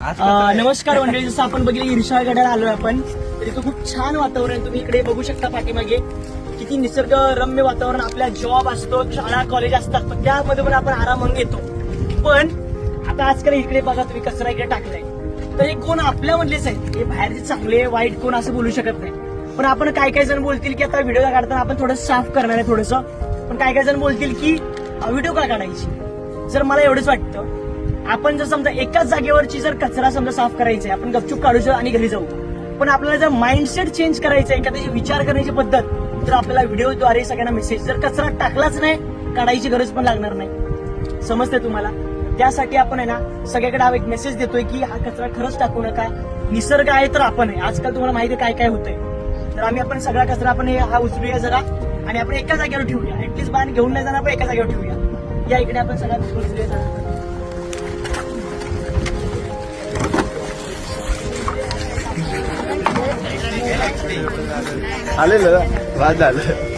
अं, नमस्कार मंडळी जसं आपण बघितलं ईर्षा गडाला आलोय आपण. तर इथं खूप छान वातावरण आहे. तुम्ही इकडे बघू शकता पाठीमागे. किती निसर्ग रम्य वातावरण आपल्या जॉब असतो शाळा कॉलेज असतात पण त्यामध्ये पण आपण आरामानं येतो. पण आता आजकाल इकडे बघा तुम्ही कचरा इकडे टाकलाय. तर हे कोण आपल्या मधलेच आहेत? हे बाहेरचे चांगले वाईट कोण असं बोलू शकत नाही. पण आपण काय काय जण बोलतील की आता व्हिडिओ काढताना आपण थोडं साफ करणार आहे थोडस. पण काय काय जण बोलतील की व्हिडिओ का काढायची? जर मला एवढंच वाटतं आपण जर समजा एकाच जागेवरची जर कचरा समजा साफ करायचा आहे आपण गपचूप काढू आणि घरी जाऊ. पण आपल्याला जर माइंडसेट चेंज करायचं आहे एखाद्याची विचार करण्याची पद्धत तर आपल्याला व्हिडिओद्वारे सगळ्यांना मेसेज जर कचरा टाकलाच नाही काढायची गरज पण लागणार नाही. समजते तुम्हाला? त्यासाठी आपण आहे ना सगळ्याकडे हा एक मेसेज देतोय की हा कचरा खरंच टाकू नका. निसर्ग आहे तर आपण आहे. आजकाल तुम्हाला माहिती आहे काय काय होतंय. तर आम्ही आपण सगळा कचरा आपण हा उचलूया जरा आणि आपण एका जागेवर ठेवूया. ऍटलीस्ट बाहेर घेऊन नाही जाणार आपण एका जागेवर ठेवूया. या इकडे आपण सगळा उचलूया आलेलं बाद झालं